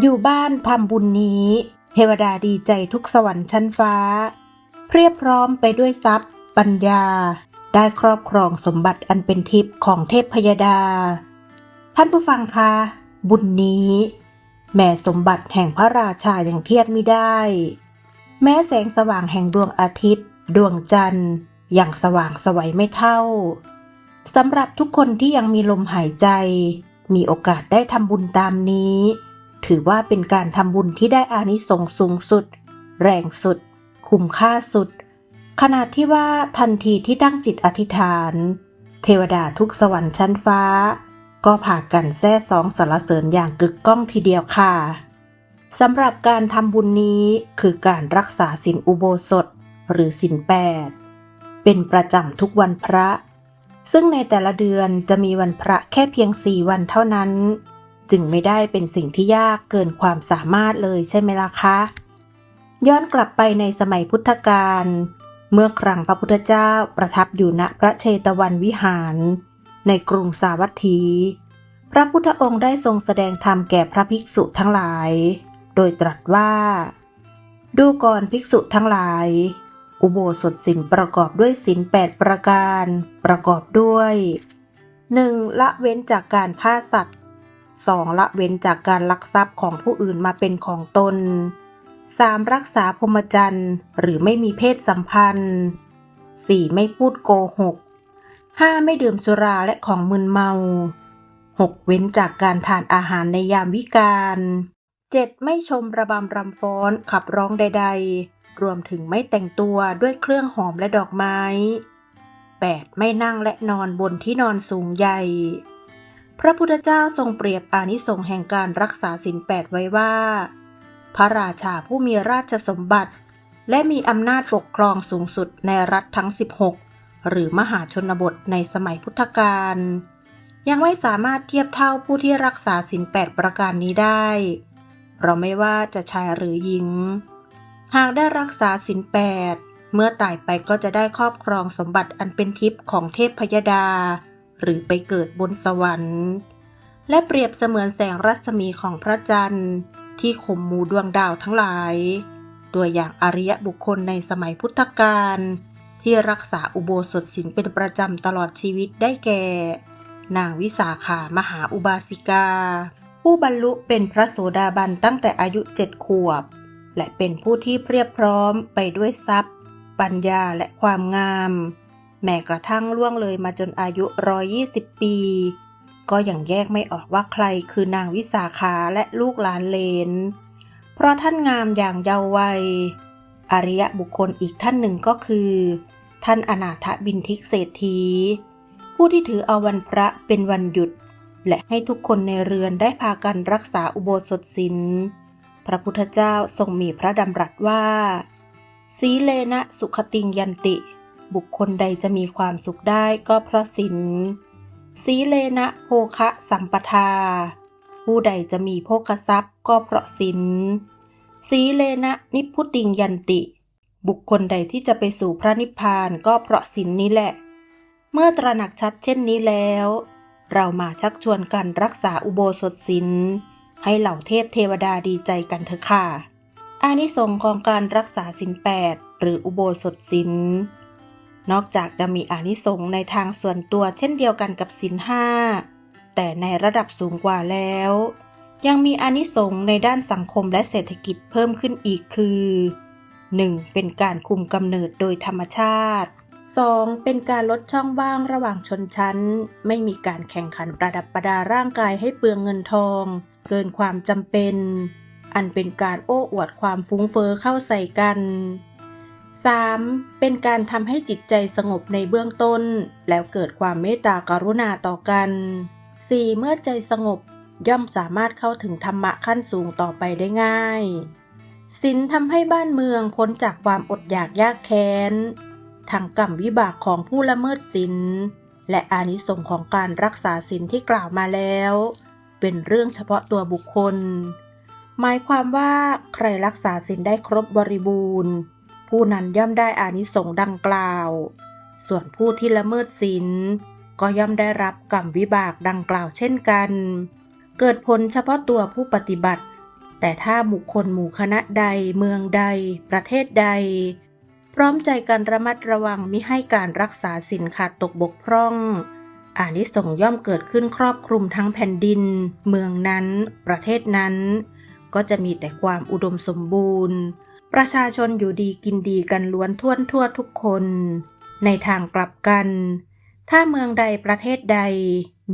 อยู่บ้านทำบุญนี้ เทวดาดีใจทุกสวรรค์ชั้นฟ้าเพียบพร้อมไปด้วยทรัพย์ ปัญญา ได้ครอบครองสมบัติอันเป็นทิพย์ของเทพพยดา ท่านผู้ฟังคะ บุญนี้ แม่สมบัติแห่งพระราชาอย่างเทียบไม่ได้ แม้แสงสว่างแห่งดวงอาทิตย์ ดวงจันทร์อย่างสว่างสวัยไม่เท่าสำหรับทุกคนที่ยังมีลมหายใจ มีโอกาสได้ทำบุญตามนี้ ถือว่าเป็นการทำบุญที่ได้อานิสงส์สูงสุด แรงสุด คุ้มค่าสุด ขนาดที่ว่าทันทีที่ตั้งจิตอธิษฐาน เทวดาทุกสวรรค์ชั้นฟ้า ก็พากันแซ่สองสรรเสริญอย่างกึกก้องทีเดียวค่ะสำหรับการทำบุญนี้คือการรักษาศีลอุโบสถ หรือศีลแปดเป็นประจำทุกวันพระ ซึ่งในแต่ละเดือนจะมีวันพระแค่เพียงสี่วันเท่านั้น จึงไม่ได้เป็นสิ่งที่ยากเกินความสามารถเลยใช่ไหมล่ะคะ ย้อนกลับไปในสมัยพุทธกาลเมื่อครั้งพระพุทธเจ้าประทับอยู่ณพระเชตวันวิหาร ในกรุงสาวัตถี พระพุทธองค์ได้ทรงแสดงธรรมแก่พระภิกษุทั้งหลาย โดยตรัสว่า ดูก่อนภิกษุทั้งหลาย อุโบสถศีลประกอบด้วยศีลแปดประการ ประกอบด้วย 1. ละเว้นจากการฆ่าสัตว์ 2. ละเว้นจากการลักทรัพย์ของผู้อื่นมาเป็นของตน 3. รักษาพรหมจรรย์หรือไม่มีเพศสัมพันธ์ 4. ไม่พูดโกหก 5. ไม่ดื่มสุราและของมึนเมา 6. เว้นจากการทานอาหารในยามวิกาล 7. ไม่ชมระบำรำฟ้อนขับร้องใด ๆ รวมถึงไม่แต่งตัวด้วยเครื่องหอมและดอกไม้ 8. ไม่นั่งและนอนบนที่นอนสูงใหญ่ พระพุทธเจ้าทรงเปรียบอานิสงส์แห่งการรักษาศีลแปดไว้ว่า พระราชาผู้มีราชสมบัติ และมีอำนาจปกครองสูงสุดในรัฐทั้ง 16 หรือมหาชนบทในสมัยพุทธกาลยังไม่สามารถเทียบเท่าผู้ที่รักษาศีลแปดประการนี้ได้เพราะไม่ว่าจะชายหรือหญิง หากได้รักษาศีลแปดเมื่อตายไปก็จะได้ครอบครองสมบัติอันเป็นทิพย์ของเทพพยดา หรือไปเกิดบนสวรรค์ และเปรียบเสมือนแสงรัศมีของพระจันทร์ ที่ข่มมูดวงดาวทั้งหลาย ตัวอย่างอริยบุคคลในสมัยพุทธกาลที่รักษาอุโบสถศีลเป็นประจำตลอดชีวิตได้แก่ นางวิสาขามหาอุบาสิกา ผู้บรรลุเป็นพระโสดาบันตั้งแต่อายุเจ็ดขวบ และเป็นผู้ที่เพียบพร้อมไปด้วยทรัพย์ ปัญญาและความงาม แม้กระทั่งล่วงเลยมาจนอายุ 120 ปี ก็ยังแยกไม่ออกว่าใครคือนางวิสาขาและลูกหลานเลน เพราะท่านงามอย่างเยาว์วัย อริยบุคคลอีกท่านหนึ่งก็คือ ท่านอนาถบินทิกเศรษฐี ผู้ที่ถือเอาวันพระเป็นวันหยุด และให้ทุกคนในเรือนได้พากันรักษาอุโบสถศีลพระพุทธเจ้าทรงมีพระดำรัสว่า สีเลนะสุขติงยันติ บุคคลใดจะมีความสุขได้ก็เพราะศีลสีเลนะโภคะสัมปทา ผู้ใดจะมีโภคทรัพย์ก็เพราะศีลสีเลนะนิพุติงยันติ บุคคลใดที่จะไปสู่พระนิพพานก็เพราะศีลนนี้แหละ เมื่อตระหนักชัดเช่นนี้แล้ว เรามาชักชวนกันรักษาอุโบสถศีลให้เหล่าเทพเทวดาดีใจกันเถอะค่ะอานิสงส์ของการรักษาศีลแปดหรืออุโบสถศีล นอกจากจะมีอานิสงส์ในทางส่วนตัวเช่นเดียวกันกับศีลห้าแต่ในระดับสูงกว่าแล้ว ยังมีอานิสงส์ในด้านสังคมและเศรษฐกิจเพิ่มขึ้นอีกคือ 1. เป็นการคุมกำเนิดโดยธรรมชาติ 2. เป็นการลดช่องว่างระหว่างชนชั้น ไม่มีการแข่งขันประดับประดาร่างกายให้เปลืองเงินทอง เกินความจำเป็น อันเป็นการโอ้อวดความฟุ้งเฟอ้อเข้าใส่กัน 3. เป็นการทำให้จิตใจสงบในเบื้องต้น แล้วเกิดความเมตตากรุณาต่อกัน 4. เมื่อใจสงบย่อมสามารถเข้าถึงธรรมะขั้นสูงต่อไปได้ง่ายศีลทำให้บ้านเมืองพ้นจากความอดอยากยากแค้นทั้งกรรมวิบากของผู้ละเมิดศีลและอานิสงส์ของการรักษาศีลที่กล่าวมาแล้ว เป็นเรื่องเฉพาะตัวบุคคล หมายความว่าใครรักษาศีลได้ครบบริบูรณ์ ผู้นั้นย่อมได้อานิสงส์ดังกล่าว ส่วนผู้ที่ละเมิดศีลก็ย่อมได้รับกรรมวิบากดังกล่าวเช่นกัน เกิดผลเฉพาะตัวผู้ปฏิบัติ แต่ถ้าบุคคลหมู่คณะใดเมืองใด ประเทศใด พร้อมใจกันระมัดระวังมิให้การรักษาสินขาดตกบกพร่องอานิสงส์ย่อมเกิดขึ้นครอบคลุมทั้งแผ่นดิน เมืองนั้น ประเทศนั้น ก็จะมีแต่ความอุดมสมบูรณ์ ประชาชนอยู่ดีกินดีกันล้วนท่วนทั่วทุกคน ในทางกลับกัน ถ้าเมืองใดประเทศใด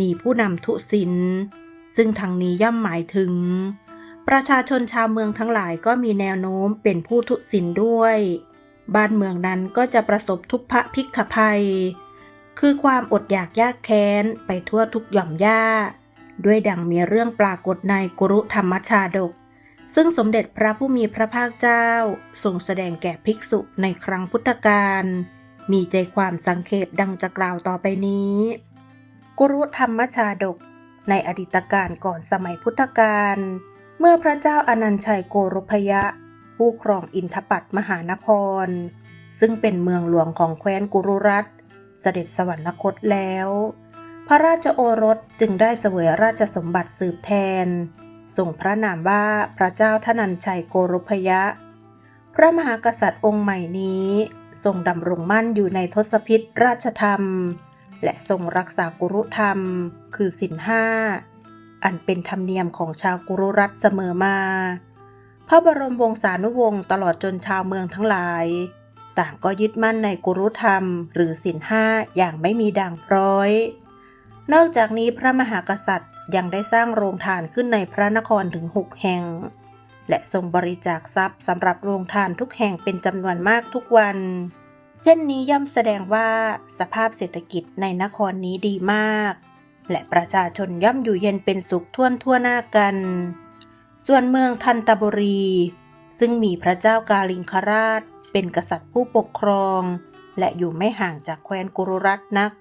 มีผู้นำทุศิลซึ่งทางนี้ย่อมหมายถึง ประชาชนชาวเมืองทั้งหลายก็มีแนวโน้มเป็นผู้ทุศิลด้วย บ้านเมืองนั้นก็จะประสบทุพพะพิกขภัย คือความอดอยากยากแค้นไปทั่วทุกหย่อมย่าด้วยดังมีเรื่องปรากฏในกุรุธรรมชาดก ซึ่งสมเด็จพระผู้มีพระภาคเจ้าทรงแสดงแก่ภิกษุในครั้งพุทธกาลมีใจความสังเขปดังจะกล่าวต่อไปนี้ กุรุธรรมชาดก ในอดีตการก่อนสมัยพุทธกาลเมื่อพระเจ้าอนันชัยโกรพยะ ผู้ครองอินทปัตมหานคร ซึ่งเป็นเมืองหลวงของแคว้นกุรุรัตเสด็จสวรรคตแล้ว พระราชโอรสจึงได้เสวยราชสมบัติสืบแทน ส่งพระนามว่าพระเจ้าทนันชัยโกรพยะ พระมหากษัตริย์องค์ใหม่นี้ทรงดำรงมั่นอยู่ในทศพิธราชธรรม และทรงรักษากุรุธรรม คือสินห้า อันเป็นธรรมเนียมของชาวกุรุรัตเสมอมา พระบรมวงศานุวงศ์ตลอดจนชาวเมืองทั้งหลาย ต่างก็ยึดมั่นในกุรุธรรมหรือสินห้าอย่างไม่มีด่างพร้อย นอกจากนี้พระมหากษัตริย์ ยังได้สร้างโรงทานขึ้นในพระนครถึงหกแห่ง และทรงบริจาคทรัพย์สำหรับโรงทานทุกแห่งเป็นจำนวนมากทุกวัน เช่นนี้ย่อมแสดงว่าสภาพเศรษฐกิจในนครนี้ดีมาก และประชาชนย่อมอยู่เย็นเป็นสุขทั่วทั่วหน้ากัน ส่วนเมืองทันตบุรี ซึ่งมีพระเจ้ากาลิงคราช เป็นกษัตริย์ผู้ปกครอง และอยู่ไม่ห่างจากแคว้นกุรุรัตน์นัก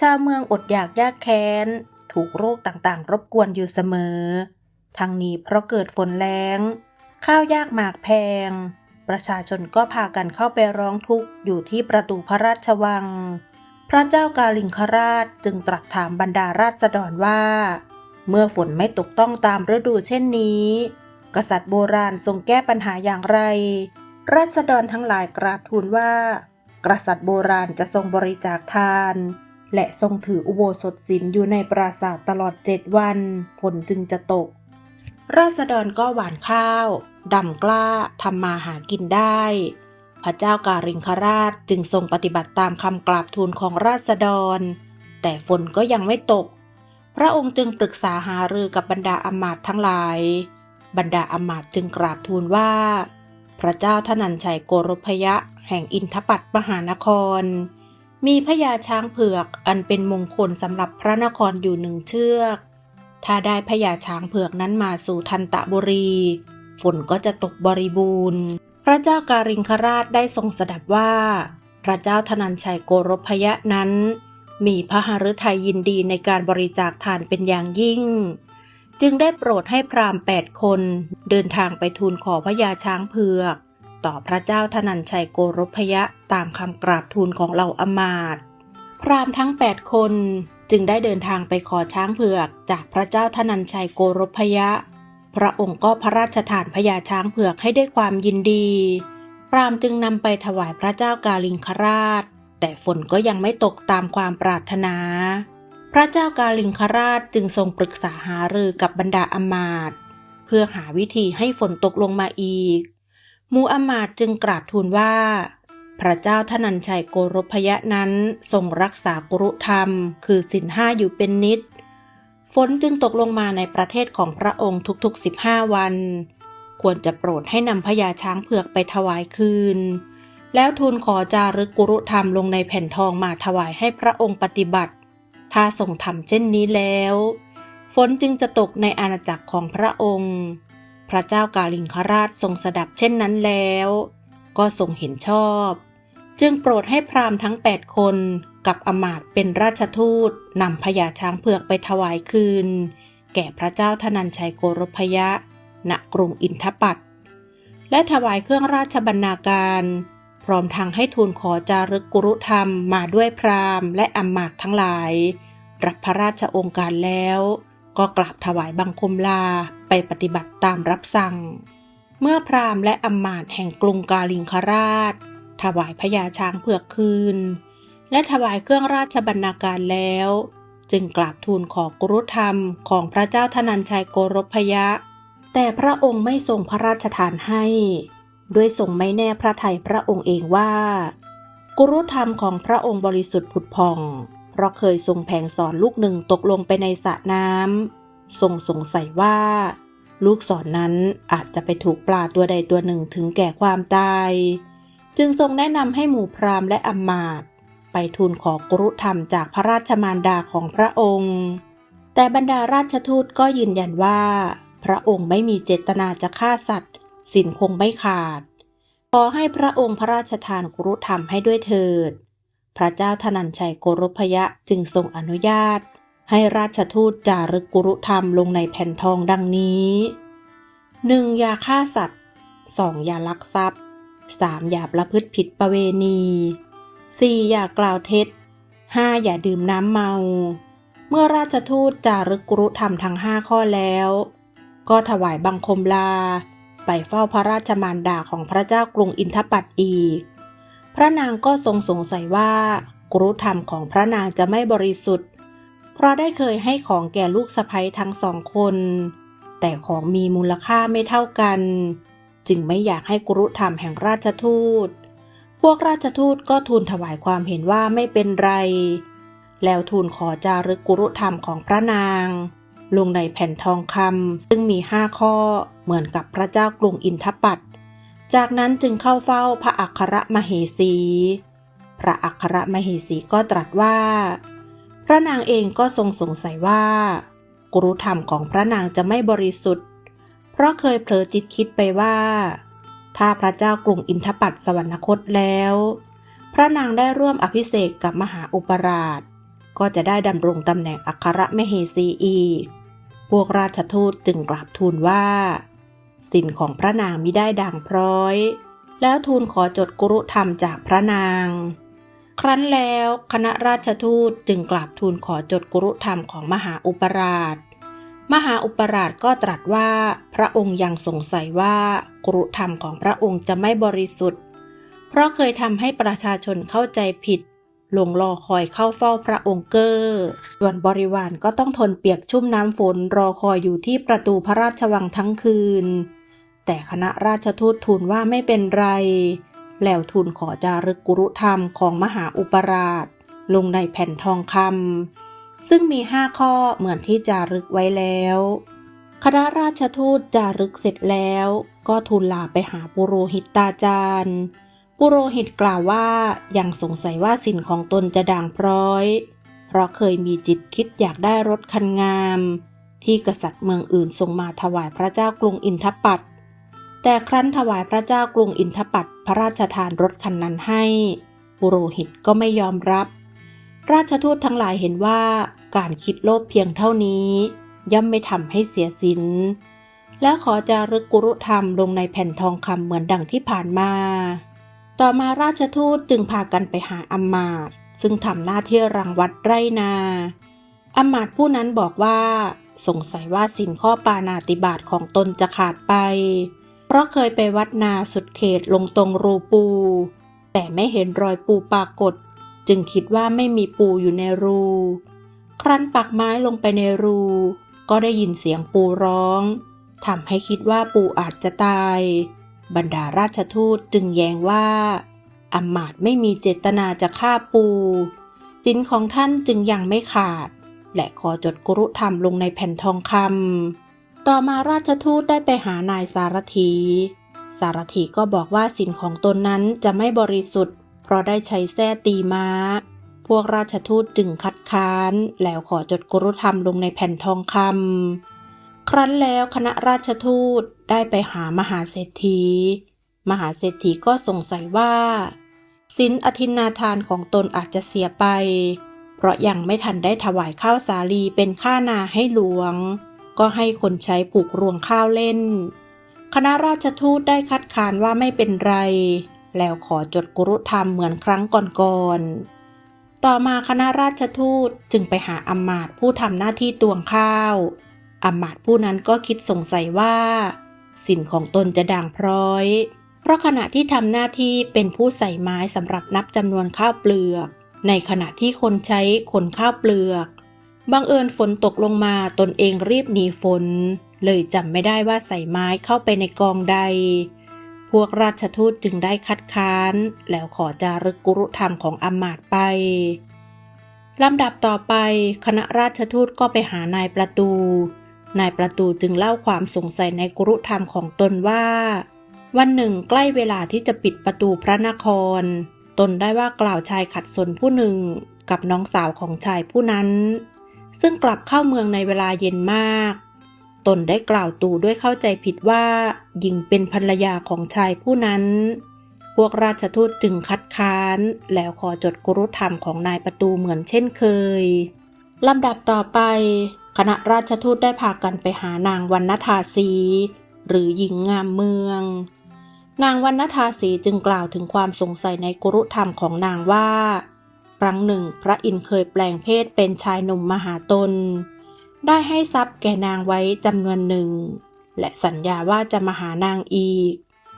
ชาวเมืองอดอยากยากแค้น ถูกโรคต่างๆ รบกวนอยู่เสมอ ทั้งนี้เพราะเกิดฝนแล้ง ข้าวยากหมากแพง ประชาชนก็พากันเข้าไปร้องทุกข์อยู่ที่ประตูพระราชวัง พระเจ้ากาลิงคราชจึงตรัสถามบรรดาราษฎรว่า เมื่อฝนไม่ตกต้องตามฤดูเช่นนี้ กษัตริย์โบราณทรงแก้ปัญหาอย่างไร ราษฎรทั้งหลายกราบทูลว่า กษัตริย์โบราณจะทรงบริจาคทาน และทรงถืออุโบสถศีลอยู่ในปราสาทตลอดเจ็ดวัน ฝนจึงจะตก ราษฎรก็หวานข้าวดำกล้าทำมาหากินได้ พระเจ้าการิงคราชจึงทรงปฏิบัติตามคำกราบทูลของราษฎร แต่ฝนก็ยังไม่ตก พระองค์จึงปรึกษาหารือกับบรรดาอมาตย์ทั้งหลาย บรรดาอมาตย์จึงกราบทูลว่า พระเจ้าทนันชัยโกรพยะแห่งอินทปัตมหานคร มีพญาช้างเผือกอันเป็นมงคลสำหรับพระนครอยู่หนึ่งเชือก ถ้าได้พญาช้างเผือกนั้นมาสู่ทันตะบุรี ฝนก็จะตกบริบูรณ์ พระเจ้าการิงคราชได้ทรงสดับว่า พระเจ้าธนันชัยโกรพยะนั้น มีพระหฤทัยยินดีในการบริจาคทานเป็นอย่างยิ่ง จึงได้โปรดให้พราหมณ์แปดคน เดินทางไปทูลขอพญาช้างเผือก ต่อพระเจ้าธนันชัยโกรพยะตามคำกราบทูลของเหล่าอมาตย์พราหมณ์ทั้ง 8 คนจึงได้เดินทางไปขอช้างเผือกจากพระเจ้าธนันชัยโกรพยะ พระองค์ก็พระราชทานพญาช้างเผือกให้ได้ความยินดี พราหมณ์จึงนำไปถวายพระเจ้ากาลิงคราช แต่ฝนก็ยังไม่ตกตามความปรารถนา พระเจ้ากาลิงคราชจึงทรงปรึกษาหารือกับบรรดาอมาตย์เพื่อหาวิธีให้ฝนตกลงมาอีก มูอำมาตย์จึงกราบทูลว่า พระเจ้าทนันชัยโกรพยะนั้นทรงรักษากุรุธรรม คือสินห้าอยู่เป็นนิด ฝนจึงตกลงมาในประเทศของพระองค์ทุกๆ 15 วัน ควรจะโปรดให้นำพญาช้างเผือกไปถวายคืน แล้วทูลขอจารึกกุรุธรรมลงในแผ่นทองมาถวายให้พระองค์ปฏิบัติ ถ้าทรงทำเช่นนี้แล้ว ฝนจึงจะตกในอาณาจักรของพระองค์ พระเจ้ากาลิงคราชทรงสดับเช่นนั้นแล้ว ก็ทรงเห็นชอบ จึงโปรดให้พราหมณ์ทั้ง 8 คนกับอมาตเป็นราชทูตนำพญาช้างเผือกไปถวายคืน แก่พระเจ้าธนันชัยโกรพยะ ณกรุงอินทปัตและถวายเครื่องราชบรรณาการ พร้อมทางให้ทูลขอจารึกกุรุธรรมมาด้วยพราหมณ์และอมาตทั้งหลาย รับพระราชองค์การแล้ว ก็กราบถวายบังคมลาไปปฏิบัติตามรับสั่ง เมื่อพราหมณ์และอำมาตย์แห่งกรุงกาลิงคราช ถวายพญาช้างเผือกคืน และถวายเครื่องราชบรรณาการแล้ว จึงกราบทูลขอกรุธรรมของพระเจ้าธนัญชัยโกรพยะ แต่พระองค์ไม่ทรงพระราชทานให้ ด้วยทรงไม่แน่พระทัยพระองค์เองว่า กุรุธรรมของพระองค์บริสุทธิ์ผุดพอง เพราะเคยทรงแผงสอนลูกหนึ่งตกลงไปในสระน้ำทรงสงสัยว่า ลูกศรนนั้นอาจจะไปถูกปลาตัวใดตัวหนึ่งถึงแก่ความตาย จึงทรงแนะนำให้หมู่พราหมณ์และอำมาตไปทูลขอกรุธรรมจากพระราชมารดาของพระองค์ แต่บรรดาราชทูตก็ยืนยันว่า พระองค์ไม่มีเจตนาจะฆ่าสัตว์สินคงไม่ขาด ขอให้พระองค์พระราชทานกรุธรรมให้ด้วยเถิด พระเจ้าธนัญชัยโกรพยะจึงทรงอนุญาต ให้ราชทูตจารึกกุรุธรรมลงในแผ่นทองดังนี้ 1. อย่าฆ่าสัตว์ 2. อย่าลักทรัพย์ 3. อย่าประพฤติผิดประเวณี 4. อย่ากล่าวเท็จ 5. อย่าดื่มน้ำเมา เมื่อราชทูตจารึกกุรุธรรมทั้งห้าข้อแล้ว ก็ถวายบังคมลา ไปเฝ้าพระราชมารดาของพระเจ้ากรุงอินทปัตอีก พระนางก็ทรงสงสัยว่ากรุธรรมของพระนางจะไม่บริสุทธิ์ เพราะได้เคยให้ของแก่ลูกสะใภ้ทั้งสองคน แต่ของมีมูลค่าไม่เท่ากัน จึงไม่อยากให้กรุธรรมแห่งราชทูต พวกราชทูตก็ทูลถวายความเห็นว่าไม่เป็นไร แล้วทูลขอจารึกกุรุธรรมของพระนาง ลงในแผ่นทองคำซึ่งมีห้าข้อเหมือนกับพระเจ้ากรุงอินทปัต จากนั้นจึงเข้าเฝ้าพระอัครมเหสี พระอัครมเหสีก็ตรัสว่า พระนางเองก็ทรงสงสัยว่า กรุธรรมของพระนางจะไม่บริสุทธิ์ เพราะเคยเผลอจิตคิดไปว่า ถ้าพระเจ้ากรุงอินทปัตสวรรคตแล้ว พระนางได้ร่วมอภิเษกกับมหาอุปราช ก็จะได้ดำรงตำแหน่งอัครมเหสีอีก พวกราชทูตจึงกราบทูลว่า สินของพระนางมิได้ด่างพร้อย แล้วทูลขอจดกุรุธรรมจากพระนาง ครั้นแล้วคณะราชทูตจึงกราบทูลขอจดกุรุธรรมของมหาอุปราช มหาอุปราชก็ตรัสว่าพระองค์ยังสงสัยว่ากุรุธรรมของพระองค์จะไม่บริสุทธิ์ เพราะเคยทำให้ประชาชนเข้าใจผิดลงรอคอยเข้าเฝ้าพระองค์เกอร์ส่วนบริวารก็ต้องทนเปียกชุ่มน้ำฝนรอคอยอยู่ที่ประตูพระราชวังทั้งคืน แต่คณะราชทูตทูลว่าไม่เป็นไร แล้วทูลขอจารึกกุรุธรรมของมหาอุปราช ลงในแผ่นทองคำซึ่งมีห้าข้อเหมือนที่จารึกไว้แล้ว คณะราชทูตจารึกเสร็จแล้ว ก็ทูลลาไปหาปุโรหิตตาจารย์ปุโรหิตกล่าวว่ายังสงสัยว่าสินของตนจะด่างพร้อย เพราะเคยมีจิตคิดอยากได้รถคันงาม ที่กษัตริย์เมืองอื่นส่งมาถวายพระเจ้ากรุงอินทปัต แต่ครั้นถวายพระเจ้ากรุงอินทปัตพระราชทานรถคันนั้นให้ ปุโรหิตก็ไม่ยอมรับ ราชทูตทั้งหลายเห็นว่าการคิดโลภเพียงเท่านี้ ย่อมไม่ทำให้เสียสิน แล้วขอจารึกกุรุธรรมลงในแผ่นทองคำเหมือนดังที่ผ่านมา ต่อมาราชทูตจึงพากันไปหาอำมาตย์ซึ่งทำหน้าที่รังวัดไร่นาอำมาตย์ผู้นั้นบอกว่า สงสัยว่าสินข้อปานาติบาตของตนจะขาดไป ราะเคยไปวัดนาสุดเขตลงตรงรูปู แต่ไม่เห็นรอยปูปรากฏ จึงคิดว่าไม่มีปูอยู่ในรู ครั้นปักไม้ลงไปในรู ก็ได้ยินเสียงปูร้องทำให้คิดว่าปูอาจจะตาย บรรดาราชทูตจึงแย้งว่าอมาตย์ไม่มีเจตนาจะฆ่าปูสินของท่านจึงยังไม่ขาด และขอจดกรุธรรมลงในแผ่นทองคำ ต่อมาราชทูตได้ไปหานายสารถี สารถีก็บอกว่าสินของตนนั้นจะไม่บริสุทธิ์ เพราะได้ใช้แส้ตีม้า พวกราชทูตจึงคัดค้าน แล้วขอจดกรุธรรมลงในแผ่นทองคำครั้นแล้วคณะราชทูตได้ไปหามหาเศรษฐี มหาเศรษฐีก็สงสัยว่าสินอธินาทานของตนอาจจะเสียไป เพราะยังไม่ทันได้ถวายข้าวสาลีเป็นค่านาให้หลวง ก็ให้คนใช้ปลูกรวงข้าวเล่น คณะราชทูตได้คัดค้านว่าไม่เป็นไร แล้วขอจดกุรุธรรมเหมือนครั้งก่อนๆ ต่อมาคณะราชทูตจึงไปหาอำมาตย์ผู้ทำหน้าที่ตวงข้าวอำมาตย์ผู้นั้นก็คิดสงสัยว่าสินของตนจะด่างพร้อย เพราะขณะที่ทำหน้าที่เป็นผู้ใส่ไม้สำหรับนับจำนวนข้าวเปลือก ในขณะที่คนใช้ขนข้าวเปลือก บังเอิญฝนตกลงมาตนเองรีบหนีฝน เลยจำไม่ได้ว่าใส่ไม้เข้าไปในกองใด พวกราชทูตจึงได้คัดค้าน แล้วขอจารึกกุรุธรรมของอำมาตย์ไปลำดับต่อไปคณะราชทูตก็ไปหานายประตู นายประตูจึงเล่าความสงสัยในกุรุธรรมของตนว่า วันหนึ่งใกล้เวลาที่จะปิดประตูพระนคร ตนได้ว่ากล่าวชายขัดสนผู้หนึ่งกับน้องสาวของชายผู้นั้น ซึ่งกลับเข้าเมืองในเวลาเย็นมาก ตนได้กล่าวตู่ด้วยเข้าใจผิดว่าหญิงเป็นภรรยาของชายผู้นั้น พวกราชทูตจึงคัดค้าน แล้วขอจดกรุธรรมของนายประตูเหมือนเช่นเคยลำดับต่อไป คณะราชทูตได้พากันไปหานางวันนทาสีหรือหญิงงามเมือง นางวันนทาสีจึงกล่าวถึงความสงสัยในกรุธรรมของนางว่า ครั้งหนึ่ง พระอินทร์เคยแปลงเพศเป็นชายหนุ่มมหาตน ได้ให้ทรัพย์แก่นางไว้จำนวนหนึ่ง และสัญญาว่าจะมาหานางอีก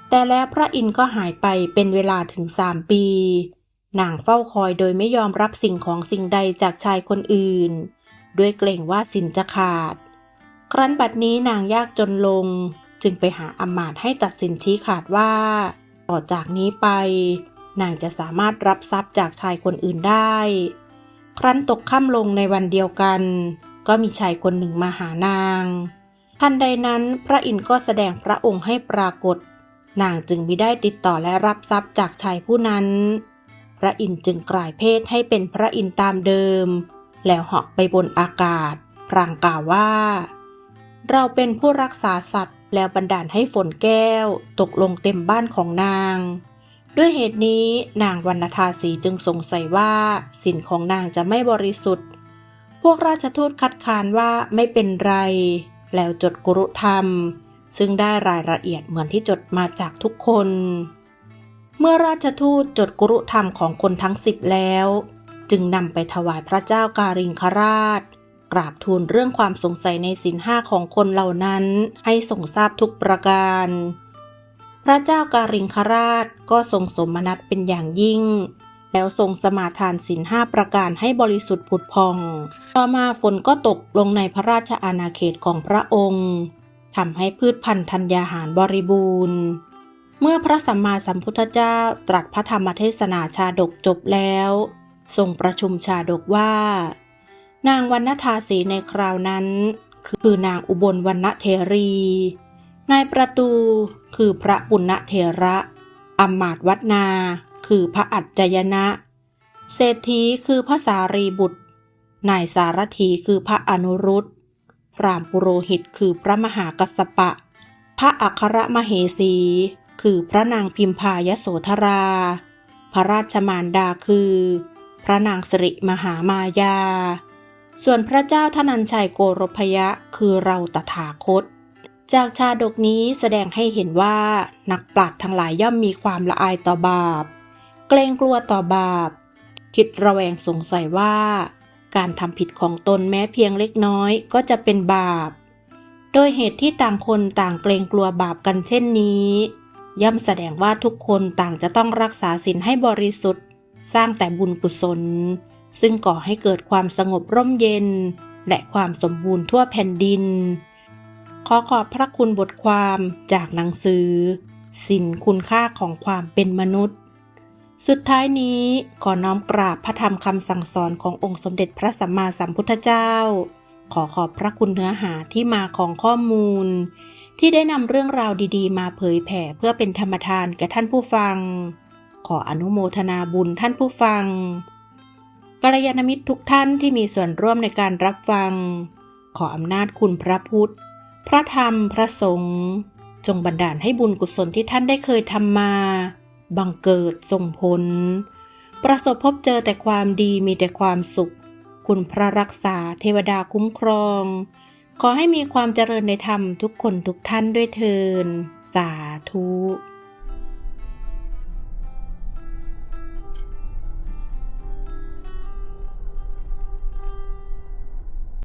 แต่แล้วพระอินทร์ก็หายไปเป็นเวลาถึงสามปี นางเฝ้าคอยโดยไม่ยอมรับสิ่งของสิ่งใดจากชายคนอื่น ด้วยเกรงว่าสินจะขาด ครั้นบัดนี้นางยากจนลง จึงไปหาอำมาตย์ให้ตัดสินชี้ขาดว่า ต่อจากนี้ไป นางจะสามารถรับทรัพย์จากชายคนอื่นได้ ครั้นตกค่ำลงในวันเดียวกัน ก็มีชายคนหนึ่งมาหานางทันใดนั้นพระอินทร์ก็แสดงพระองค์ให้ปรากฏ นางจึงมิได้ติดต่อและรับทรัพย์จากชายผู้นั้น พระอินทร์จึงกลายเพศให้เป็นพระอินทร์ตามเดิม แล้วเหาะไปบนอากาศ พรางกล่าวว่า เราเป็นผู้รักษาสัตว์แล้วบันดาลให้ฝนแก้ว ตกลงเต็มบ้านของนาง ด้วยเหตุนี้นางวรรณทาสีจึงสงสัยว่าสินของนางจะไม่บริสุทธิ์ พวกราชทูตคัดค้านว่าไม่เป็นไร แล้วจดกุรุธรรม ซึ่งได้รายละเอียดเหมือนที่จดมาจากทุกคน เมื่อราชทูตจดกุรุธรรมของคนทั้งสิบแล้ว จึงนำไปถวายพระเจ้าการิงคราช กราบทูลเรื่องความสงสัยในสินห้าของคนเหล่านั้นให้ทรงทราบทุกประการ พระเจ้าการิงคราชก็ทรงสมนัตเป็นอย่างยิ่ง แล้วทรงสมาทานสินห้าประการให้บริสุทธิ์ผุดพอง ต่อมาฝนก็ตกลงในพระราชอาณาเขตของพระองค์ทำให้พืชพันธุ์ธัญญาหารบริบูรณ์ เมื่อพระสัมมาสัมพุทธเจ้าตรัสพระธรรมเทศนาชาดกจบแล้ว ทรงประชุมชาดกว่า นางวรรณทาสีในคราวนั้น คือนางอุบลวรรณเทรี นายประตู คือพระปุณณเทระอำมาตวัดนา คือพระอัจจยนะ เศรษฐีคือพระสารีบุตร นายสารถีคือพระอนุรุตพรามปุโรหิตคือพระมหากัสสปะ พระอัครมเหสี คือพระนางพิมพายโสธรา พระราชมารดาคือ พระนางสิริมหามายา ส่วนพระเจ้าธนัญชัยโกรพยะคือเราตถาคต จากชาดกนี้แสดงให้เห็นว่านักปราชญ์ทั้งหลายย่อมมีความละอายต่อบาป เกรงกลัวต่อบาป คิดระแวงสงสัยว่า การทำผิดของตนแม้เพียงเล็กน้อยก็จะเป็นบาป โดยเหตุที่ต่างคนต่างเกรงกลัวบาปกันเช่นนี้ ย่อมแสดงว่าทุกคนต่างจะต้องรักษาศีลให้บริสุทธิ์ สร้างแต่บุญกุศล ซึ่งก่อให้เกิดความสงบร่มเย็น และความสมบูรณ์ทั่วแผ่นดิน ขอขอบพระคุณบทความจากหนังสือ สินคุณค่าของความเป็นมนุษย์ สุดท้ายนี้ขอน้อมกราบพระธรรมคำสั่งสอนขององค์สมเด็จพระสัมมาสัมพุทธเจ้า ขอขอบพระคุณเนื้อหาที่มาของข้อมูล ที่ได้นำเรื่องราวดีๆ มาเผยแผ่เพื่อเป็นธรรมทานแก่ท่านผู้ฟัง ขออนุโมทนาบุญท่านผู้ฟังกัลยาณมิตรทุกท่านที่มีส่วนร่วมในการรับฟัง ขออำนาจคุณพระพุทธ พระธรรมพระสงฆ์จงบันดาลให้บุญกุศลที่ท่านได้เคยทำมา บังเกิดส่งผล ประสบพบเจอแต่ความดีมีแต่ความสุข คุณพระรักษาเทวดาคุ้มครอง ขอให้มีความเจริญในธรรมทุกคนทุกท่านด้วยเทิน สาธุ